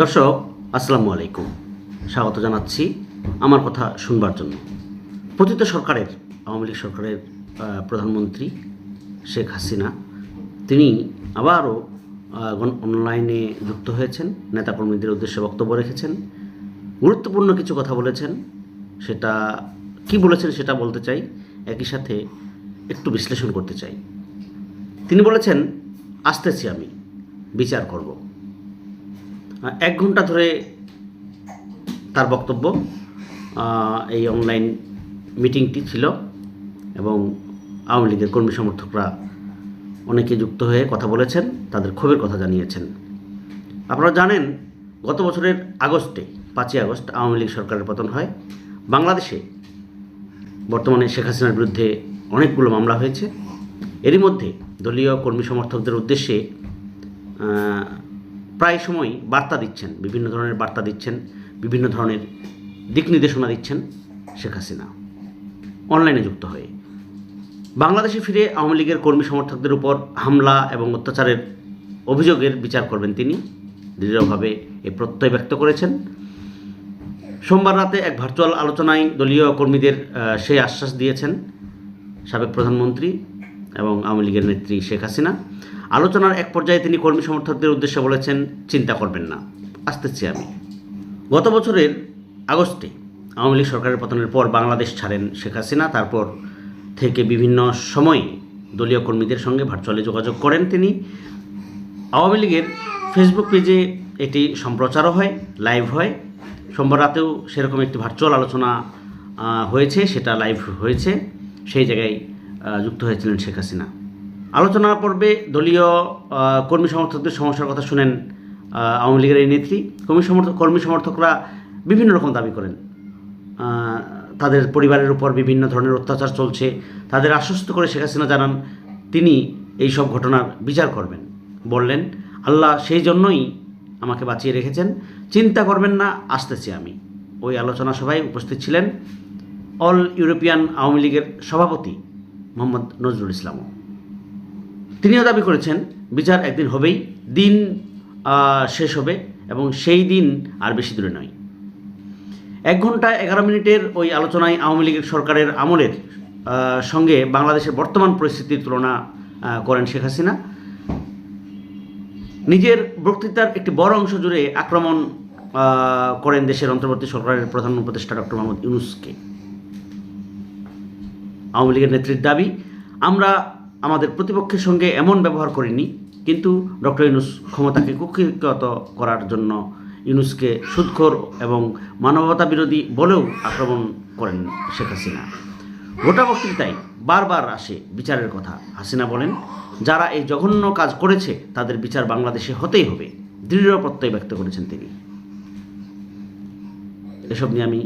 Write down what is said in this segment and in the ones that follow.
দর্শক, আসসালামু আলাইকুম। স্বাগত জানাচ্ছি আমার কথা শুনবার জন্য। পতিত সরকারের, আওয়ামী লীগ সরকারের প্রধানমন্ত্রী শেখ হাসিনা, তিনি আবারও অনলাইনে যুক্ত হয়েছেন, নেতাকর্মীদের উদ্দেশ্যে বক্তব্য রেখেছেন, গুরুত্বপূর্ণ কিছু কথা বলেছেন। সেটা কি বলেছেন সেটা বলতে চাই, একই সাথে একটু বিশ্লেষণ করতে চাই। তিনি বলেছেন, আসতেছি আমি, বিচার করব। এক ঘণ্টা ধরে তার বক্তব্য এই অনলাইন মিটিংটি ছিল এবং আওয়ামী লীগের কর্মী সমর্থকরা অনেকে যুক্ত হয়ে কথা বলেছেন, তাদের ক্ষোভের কথা জানিয়েছেন। আপনারা জানেন, গত বছরের আগস্টে, পাঁচই আগস্ট, আওয়ামী লীগ সরকারের পতন হয়। বাংলাদেশে বর্তমানে শেখ হাসিনার বিরুদ্ধে অনেকগুলো মামলা হয়েছে। এরই মধ্যে দলীয় কর্মী সমর্থকদের উদ্দেশ্যে প্রায় সময় বার্তা দিচ্ছেন, বিভিন্ন ধরনের বার্তা দিচ্ছেন, বিভিন্ন ধরনের দিক নির্দেশনা দিচ্ছেন শেখ হাসিনা। অনলাইনে যুক্ত হয়ে। বাংলাদেশে ফিরে আওয়ামী লীগের কর্মী সমর্থকদের উপর হামলা এবং অত্যাচারের অভিযোগের বিচার করবেন তিনি। দৃঢ়ভাবে এ প্রত্যয় ব্যক্ত করেছেন। সোমবার রাতে এক ভার্চুয়াল আলোচনায় দলীয় কর্মীদের সেই আশ্বাস দিয়েছেন সাবেক প্রধানমন্ত্রী এবং আওয়ামী লীগের নেত্রী শেখ হাসিনা। আলোচনার এক পর্যায়ে তিনি কর্মী সমর্থকদের উদ্দেশ্যে বলেছেন, চিন্তা করবেন না, আসতেছি আমি। গত বছরের আগস্টে আওয়ামী লীগ সরকারের পতনের পর বাংলাদেশ ছাড়েন শেখ হাসিনা। তারপর থেকে বিভিন্ন সময়ে দলীয় কর্মীদের সঙ্গে ভার্চুয়ালি যোগাযোগ করেন তিনি। আওয়ামী লীগের ফেসবুক পেজে এটি সম্প্রচারও হয়, লাইভ হয়। সোমবার রাতেও সেরকম একটি ভার্চুয়াল আলোচনা হয়েছে, সেটা লাইভ হয়েছে। সেই জায়গায় যুক্ত হয়েছিলেন শেখ হাসিনা। আলোচনা পর্বে দলীয় কর্মী সমর্থকদের সমস্যার কথা শুনেন আওয়ামী লীগের এই নেত্রী। কর্মী সমর্থক কর্মী সমর্থকরা বিভিন্ন রকম দাবি করেন। তাদের পরিবারের উপর বিভিন্ন ধরনের অত্যাচার চলছে। তাদের আশ্বস্ত করে শেখ হাসিনা জানান, তিনি এই সব ঘটনার বিচার করবেন। বললেন, আল্লাহ সেই জন্যই আমাকে বাঁচিয়ে রেখেছেন। চিন্তা করবেন না, আসতেছি আমি। ওই আলোচনা সভায় উপস্থিত ছিলেন অল ইউরোপিয়ান আওয়ামী লীগের সভাপতি মোহাম্মদ নজরুল ইসলামও। তিনিও দাবি করেছেন, বিচার একদিন হবেই, দিন শেষ হবে এবং সেই দিন আর বেশি দূরে নয়। এক ঘণ্টা এগারো মিনিটের ওই আলোচনায় আওয়ামী লীগের সরকারের আমলের সঙ্গে বাংলাদেশের বর্তমান পরিস্থিতির তুলনা করেন শেখ হাসিনা। নিজের বক্তৃতার একটি বড় অংশ জুড়ে আক্রমণ করেন দেশের অন্তর্বর্তী সরকারের প্রধান উপদেষ্টা ডক্টর মোহাম্মদ ইউনুসকে। আওয়ামী লীগের নেত্রীর দাবি, আমরা আমাদের প্রতিপক্ষের সঙ্গে এমন ব্যবহার করিনি, কিন্তু ডক্টর ইউনুস ক্ষমতাকে কুক্ষিগত করার জন্য ইউনুসকে সুদখোর এবং মানবতা বিরোধী বলেও আক্রমণ করেন শেখ হাসিনা। গোটা বক্তৃতায় বারবার আসে বিচারের কথা। হাসিনা বলেন, যারা এই জঘন্য কাজ করেছে, তাদের বিচার বাংলাদেশে হতেই হবে, দৃঢ় প্রত্যয় ব্যক্ত করেছেন তিনি। এসব নিয়ে আমি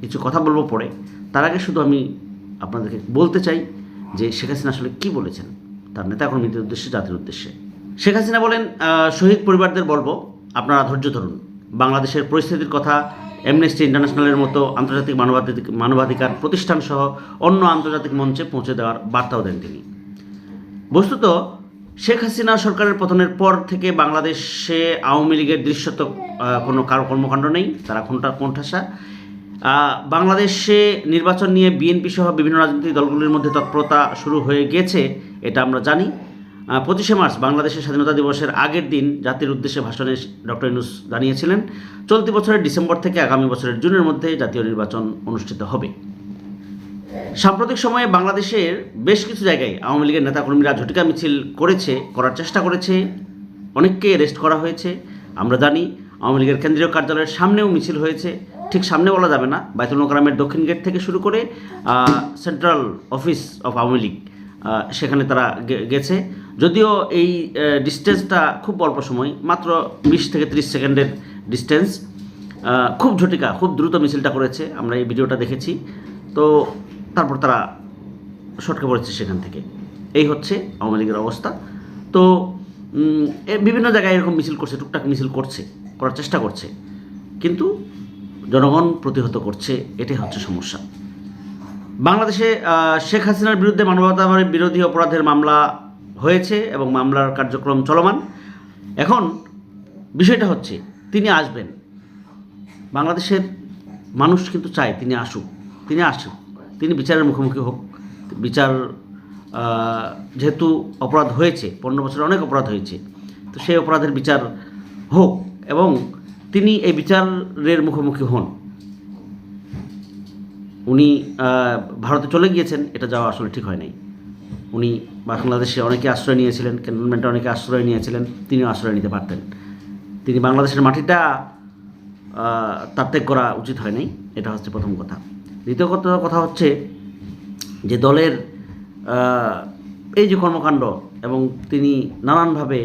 কিছু কথা বলব পরে। তার আগে শুধু আমি আপনাদেরকে বলতে চাই যে শেখ হাসিনা আসলে কী বলেছেন? তার নেতাকর্মীদের উদ্দেশ্যে, জাতির উদ্দেশ্যে। শেখ হাসিনা বলেন শহীদ পরিবারদের বলব, আপনারা ধৈর্য ধরুন। বাংলাদেশের পরিস্থিতির কথা অ্যামনেস্টি ইন্টারন্যাশনালের মতো আন্তর্জাতিক মানবাধিক, মানবাধিকার প্রতিষ্ঠান সহ অন্য আন্তর্জাতিক মঞ্চে পৌঁছে দেওয়ার বার্তাও দেন তিনি। বস্তুত, শেখ হাসিনা সরকারের পতনের পর থেকে বাংলাদেশে আওয়ামী লীগের দৃশ্যত কোনো কারও কর্মকাণ্ড নেই, তারা কোনটা, কোণঠাসা। বাংলাদেশে নির্বাচন নিয়ে বিএনপি সহ বিভিন্ন রাজনৈতিক দলগুলির মধ্যে তৎপরতা শুরু হয়ে গেছে, এটা আমরা জানি। পঁচিশে মার্চ বাংলাদেশের স্বাধীনতা দিবসের আগের দিন জাতির উদ্দেশ্যে ভাষণে ডক্টর ইউনুস জানিয়েছিলেন, চলতি বছরের ডিসেম্বর থেকে আগামী বছরের জুনের মধ্যে জাতীয় নির্বাচন অনুষ্ঠিত হবে। সাম্প্রতিক সময়ে বাংলাদেশের বেশ কিছু জায়গায় আওয়ামী লীগের নেতাকর্মীরা ঝটিকা মিছিল করেছে, করার চেষ্টা করেছে, অনেককে অ্যারেস্ট করা হয়েছে, আমরা জানি। আওয়ামী লীগের কেন্দ্রীয় কার্যালয়ের সামনেও মিছিল হয়েছে। ঠিক সামনে বলা যাবে না। বাইতুল মোকারামের দক্ষিণ গেট থেকে শুরু করে central office of Awami League সেখানে তারা গেছে। যদিও এই ডিস্টেন্সটা খুব অল্প সময়, মাত্র বিশ থেকে ত্রিশ সেকেন্ডের ডিস্টেন্স খুব ঝটিকা, খুব দ্রুত মিছিলটা করেছে। আমরা এই ভিডিওটা দেখেছি। তো তারপর তারা সটকে পড়েছে সেখান থেকে। এই হচ্ছে আওয়ামী লীগের অবস্থা। তো বিভিন্ন জায়গায় এরকম মিছিল করছে, টুকটাক মিছিল করছে। করার চেষ্টা করছে। কিন্তু জনগণ প্রতিহত করছে, এটাই হচ্ছে সমস্যা। বাংলাদেশে শেখ হাসিনার বিরুদ্ধে মানবতা বিরোধী অপরাধের মামলা হয়েছে এবং মামলার কার্যক্রম চলমান। এখন বিষয়টা হচ্ছে, তিনি আসবেন। বাংলাদেশের মানুষ কিন্তু চায় তিনি আসুক তিনি আসুক, তিনি বিচারের মুখোমুখি হোক। বিচার যেহেতু অপরাধ হয়েছে, পনেরো বছরে অনেক অপরাধ হয়েছে, তো সেই অপরাধের বিচার হোক। এবং তিনি এই বিচারের মুখোমুখি হন। উনি ভারতে চলে গিয়েছেন, এটা যাওয়া আসলে ঠিক হয় নাই। উনি বাংলাদেশে অনেকে আশ্রয় নিয়েছিলেন, ক্যান্টনমেন্টে অনেকে আশ্রয় নিয়েছিলেন, তিনিও আশ্রয় নিতে পারতেন। তিনি বাংলাদেশের মাটিটা তার ত্যাগ করা উচিত হয় নাই, এটা হচ্ছে প্রথম কথা। দ্বিতীয় কথা হচ্ছে যে দলের এই যে কর্মকাণ্ড এবং তিনি নানানভাবে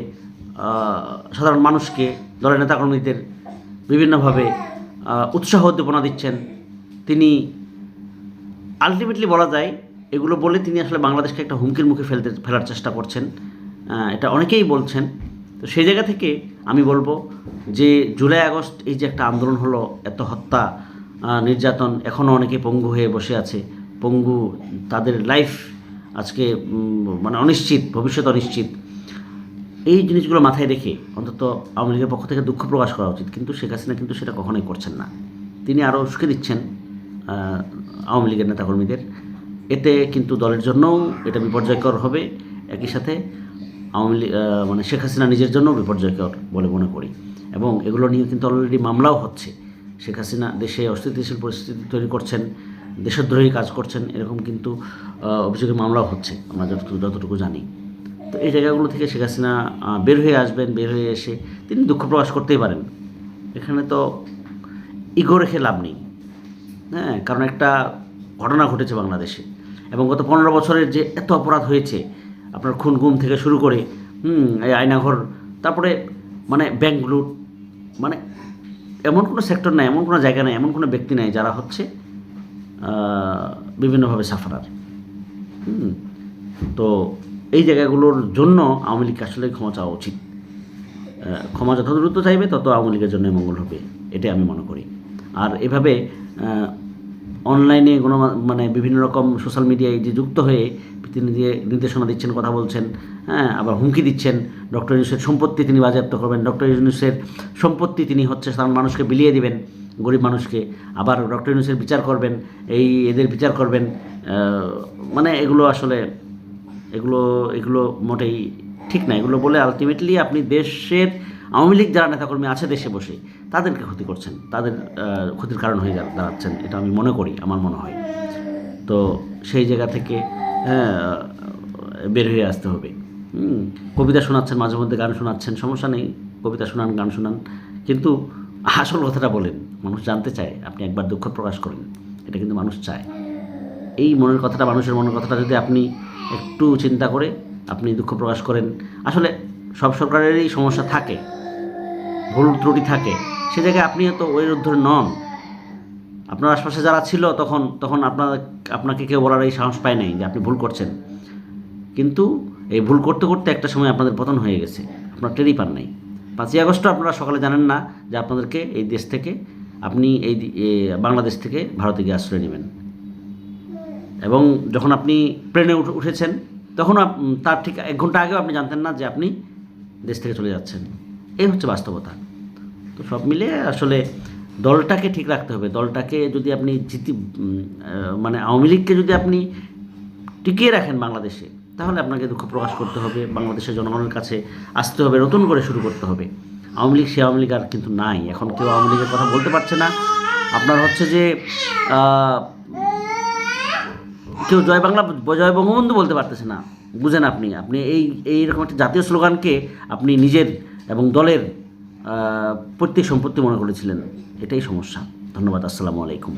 সাধারণ মানুষকে দলের নেতাকর্মীদের বিভিন্নভাবে উৎসাহ উদ্দীপনা দিচ্ছেন। তিনি আলটিমেটলি বলা যায়, এগুলো বলে তিনি আসলে বাংলাদেশকে একটা হুমকির মুখে ফেলতে, ফেলার চেষ্টা করছেন। এটা অনেকেই বলছেন। তো সেই জায়গা থেকে আমি বলব যে, জুলাই আগস্ট এই যে একটা আন্দোলন হলো, এত হত্যা নির্যাতন এখনও অনেকে পঙ্গু হয়ে বসে আছে। পঙ্গু তাদের লাইফ আজকে মানে অনিশ্চিত, ভবিষ্যৎ অনিশ্চিত। এই জিনিসগুলো মাথায় রেখে অন্তত আওয়ামী লীগের পক্ষ থেকে দুঃখ প্রকাশ করা উচিত। কিন্তু শেখ হাসিনা কিন্তু সেটা কখনোই করছেন না। তিনি আরও উস্কে দিচ্ছেন আওয়ামী লীগের নেতাকর্মীদের। এতে কিন্তু দলের জন্যও এটা বিপর্যয়কর হবে। একই সাথে আওয়ামী লীগ মানে শেখ হাসিনা নিজের জন্যও বিপর্যয়কর বলে মনে করি। এবং এগুলো নিয়ে কিন্তু অলরেডি মামলাও হচ্ছে। শেখ হাসিনা দেশে অস্থিতিশীল পরিস্থিতি তৈরি করছেন, দেশদ্রোহী কাজ করছেন, এরকম কিন্তু অভিযোগের মামলাও হচ্ছে। আমরা যতটুকু যতটুকু জানি। তো এই জায়গাগুলো থেকে শেখ হাসিনা বের হয়ে আসবেন, বের হয়ে এসে তিনি দুঃখ প্রকাশ করতেই পারেন। এখানে তো ইগো রেখে লাভ নেই। হ্যাঁ কারণ একটা ঘটনা ঘটেছে বাংলাদেশে এবং গত পনেরো বছরের যে এত অপরাধ হয়েছে, আপনার খুন গুম থেকে শুরু করে, হুম, এই আয়নাঘর, তারপরে মানে ব্যাংক লুট মানে এমন কোনো সেক্টর নাই, এমন কোনো জায়গা নাই, এমন কোনো ব্যক্তি নাই যারা হচ্ছে বিভিন্নভাবে সাফারার হুম, তো এই জায়গাগুলোর জন্য আওয়ামী লীগকে আসলে ক্ষমা চাওয়া উচিত। ক্ষমা যত দ্রুত চাইবে, তত আওয়ামী লীগের জন্য মঙ্গল হবে, এটাই আমি মনে করি। আর এভাবে অনলাইনে কোনো মানে বিভিন্ন রকম সোশ্যাল মিডিয়ায় যে যুক্ত হয়ে তিনি যে নির্দেশনা দিচ্ছেন, কথা বলছেন হ্যাঁ আবার হুমকি দিচ্ছেন ডক্টর ইউনুসের সম্পত্তি তিনি বাজেয়াপ্ত করবেন ডক্টর ইউনুসের সম্পত্তি তিনি হচ্ছে সাধারণ মানুষকে বিলিয়ে দিবেন, গরিব মানুষকে, আবার ডক্টর ইউনুসের বিচার করবেন, এই এদের বিচার করবেন মানে এগুলো আসলে এগুলো এগুলো মোটেই ঠিক না। এগুলো বলে আলটিমেটলি আপনি দেশের আওয়ামী লীগ যারা নেতাকর্মী আছে দেশে বসে তাদেরকে ক্ষতি করছেন। তাদের ক্ষতির কারণ হয়ে দাঁড়াচ্ছেন। এটা আমি মনে করি আমার মনে হয়। তো সেই জায়গা থেকে হ্যাঁ, বের হয়ে আসতে হবে। কবিতা শোনাচ্ছেন মাঝে মধ্যে গান শোনাচ্ছেন সমস্যা নেই। কবিতা শোনান গান শোনান। কিন্তু আসল কথাটা বলেন মানুষ জানতে চায় আপনি একবার দুঃখ প্রকাশ করেন। এটা কিন্তু মানুষ চায়। এই মনের কথাটা মানুষের মনের কথাটা যদি আপনি একটু চিন্তা করে আপনি দুঃখ প্রকাশ করেন। আসলে সব সরকারেরই সমস্যা থাকে, ভুল ত্রুটি থাকে। সে জায়গায় আপনিও তো ওই ঊর্ধ্বে নন। আপনার আশপাশে যারা ছিল তখন তখন আপনার, আপনাকে কেউ বলার এই সাহস পায় নাই যে আপনি ভুল করছেন। কিন্তু এই ভুল করতে করতে একটা সময় আপনাদের পতন হয়ে গেছে। আপনার টেরই পান নাই। পাঁচই আগস্ট আপনারা সকালে জানেন না যে আপনাদেরকে এই দেশ থেকে আপনি এই বাংলাদেশ থেকে ভারতে গিয়ে আশ্রয় নেবেন। এবং যখন আপনি প্লেনে উঠে- উঠেছেন, তখন তার ঠিক এক ঘণ্টা আগেও আপনি জানতেন না যে আপনি দেশ থেকে চলে যাচ্ছেন। এই হচ্ছে বাস্তবতা। তো সব মিলে আসলে দলটাকে ঠিক রাখতে হবে। দলটাকে যদি আপনি জিতি মানে আওয়ামী লীগকে যদি আপনি টিকিয়ে রাখেন বাংলাদেশে, তাহলে আপনাকে দুঃখ প্রকাশ করতে হবে, বাংলাদেশের জনগণের কাছে আসতে হবে, নতুন করে শুরু করতে হবে। আওয়ামী লীগ, সে আওয়ামী লীগ আর কিন্তু নাই। এখন কেউ আওয়ামী লীগের কথা বলতে পারছে না। আপনার হচ্ছে যে কেউ জয় বাংলা জয় বঙ্গবন্ধু বলতে পারতেছে না। বুঝেন আপনি আপনি এই এইরকম একটা জাতীয় স্লোগানকে আপনি নিজের এবং দলের প্রত্যেক সম্পত্তি মনে করেছিলেন। এটাই সমস্যা। ধন্যবাদ, আসসালামু আলাইকুম।